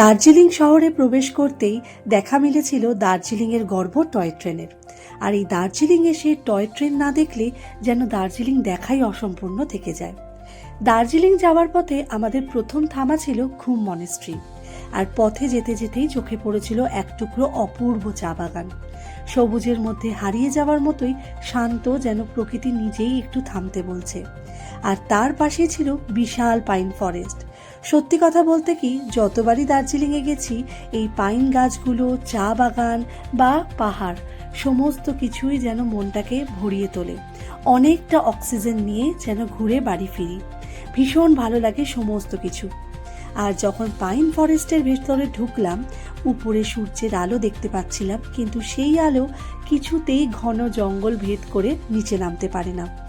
দার্জিলিং শহরে প্রবেশ করতেই দেখা মিলেছিল দার্জিলিংয়ের গর্ব টয় ট্রেনের। আর এই দার্জিলিং এসে টয় ট্রেন না দেখলে যেন দার্জিলিং দেখাই অসম্পূর্ণ থেকে যায়। দার্জিলিং যাওয়ার পথে আমাদের প্রথম থামা ছিল ঘুম মনেস্ট্রি আর পথে যেতে যেতেই চোখে পড়েছিল এক টুকরো অপূর্ব চা বাগান। সবুজের মধ্যে হারিয়ে যাওয়ার মতোই শান্ত যেন প্রকৃতি নিজেই একটু থামতে বলছে। আর তার পাশেই ছিল বিশাল পাইন ফরেস্ট। সত্যি কথা বলতে কি, যতবারই দার্জিলিংয়ে গেছি, এই পাইন গাছগুলো, চা বাগান বা পাহাড়, সমস্ত কিছুই যেন মনটাকে ভরিয়ে তোলে। অনেকটা অক্সিজেন নিয়ে যেন ঘুরে বাড়ি ফিরি। ভীষণ ভালো লাগে সমস্ত কিছু। আর যখন পাইন ফরেস্টের ভেতরে ঢুকলাম, উপরে সূর্যের আলো দেখতে পাচ্ছিলাম, কিন্তু সেই আলো কিছুতেই ঘন জঙ্গল ভেদ করে নিচে নামতে পারে না।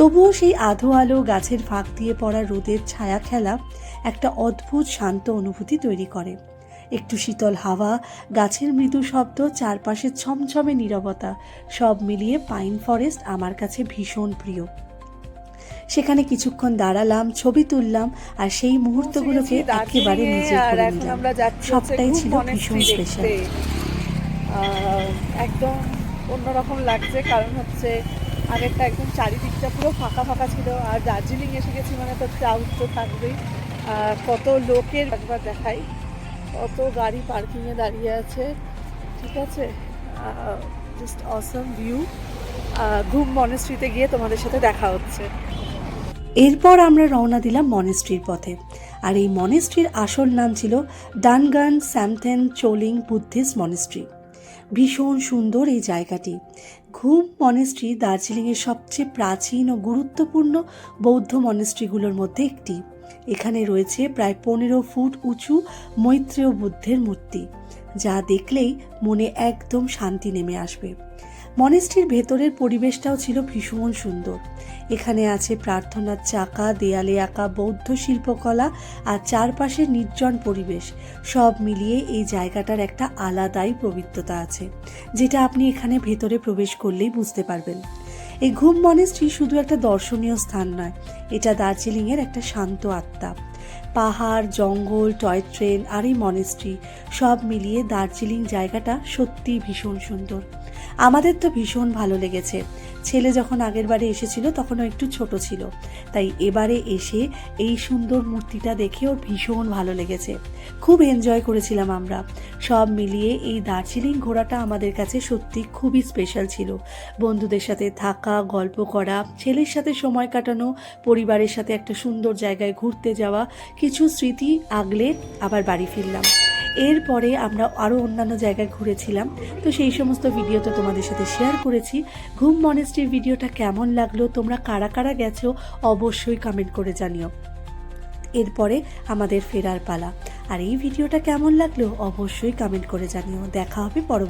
তবুও সেই আধো আলো গাছের ফাঁক দিয়ে পড়া রোদের ছায়া খেলা একটা অদ্ভুত শান্ত অনুভূতি তৈরি করে। একটু শীতল হাওয়া গাছের মৃদু শব্দ চারপাশে ছমছমে নীরবতা সব মিলিয়ে পাইন ফরেস্ট আমার কাছে ভীষণ প্রিয়। সেখানে কিছুক্ষণ দাঁড়ালাম ছবি তুললাম আর সেই মুহূর্তগুলোকে একেবারে নিজে করে নিলাম। সবটাই ছিল ভীষণ স্পেশাল একদম অন্যরকম লাগছে কারণ হচ্ছে আগেরটা একদম চারিদিকটা পুরো ফাঁকা ফাঁকা ছিল। আর দার্জিলিং এসে গেছি মানে তো ক্রাউড তো থাকবেই। আহ, কত লোকের একবার দেখাই। কত গাড়ি পার্কিংয়ে দাঁড়িয়ে আছে। ঠিক আছে? জাস্ট অসম ভিউ ঘুম মনেস্ট্রিতে গিয়ে তোমাদের সাথে দেখা হচ্ছে। এরপর আমরা রওনা দিলাম মনেস্ট্রির পথে। আর এই মনেস্ট্রির আসল নাম ছিল ডানগান স্যামথেন চোলিং বুদ্ধিস্ট মনেস্ট্রি ভীষণ সুন্দর এই জায়গাটি। ঘুম মনেস্ট্রি দার্জিলিংয়ের সবচেয়ে প্রাচীন ও গুরুত্বপূর্ণ বৌদ্ধ মনেস্ট্রিগুলোর মধ্যে একটি। এখানে রয়েছে প্রায় পনেরো ফুট উঁচু মৈত্রেয় বুদ্ধের মূর্তি, যা দেখলেই মনে একদম শান্তি নেমে আসবে। মনেস্ট্রির ভেতরের পরিবেশটাও ছিল ভীষণ সুন্দর। এখানে আছে প্রার্থনার চাকা, দেয়ালে আঁকা বৌদ্ধ শিল্পকলা আর চারপাশে নির্জন পরিবেশ। সব মিলিয়ে এই জায়গাটার একটা আলাদাই পবিত্রতা আছে, যেটা আপনি এখানে ভেতরে প্রবেশ করলেই বুঝতে পারবেন। এই ঘুম মনেস্ট্রি শুধু একটা দর্শনীয় স্থান নয়, এটা দার্জিলিংয়ের একটা শান্ত আত্মা। পাহাড়, জঙ্গল, টয় ট্রেন আর এই মনেস্ট্রি সব মিলিয়ে দার্জিলিং জায়গাটা সত্যিই ভীষণ সুন্দর। আমাদের তো ভীষণ ভালো লেগেছে। ছেলে যখন আগের বারে এসেছিল তখন ও একটু ছোট ছিল। তাই এবারে এসে এই সুন্দর মূর্তিটা দেখে ওর ভীষণ ভালো লেগেছে। খুব এনজয় করেছিলাম আমরা। সব মিলিয়ে এই দার্জিলিং ঘোরাটা আমাদের কাছে সত্যি খুবই স্পেশাল ছিল। বন্ধুদের সাথে থাকা, গল্প করা, ছেলের সাথে সময় কাটানো, পরিবারের সাথে একটা সুন্দর জায়গায় ঘুরতে যাওয়া, কিছু স্মৃতি আগলে আবার বাড়ি ফিরলাম। এরপরে আমরা আরও অন্যান্য জায়গায় ঘুরেছিলাম। তো সেই সমস্ত ভিডিও তো তোমাদের সাথে শেয়ার করেছি। ঘুম মনেস্ট্রির ভিডিওটা কেমন লাগল? তোমরা কারা কারা গেছো? অবশ্যই কমেন্ট করে জানিও। এরপরে আমাদের ফেরার পালা। আর এই ভিডিওটা কেমন লাগল? অবশ্যই কমেন্ট করে জানিও। দেখা হবে পরবর্তী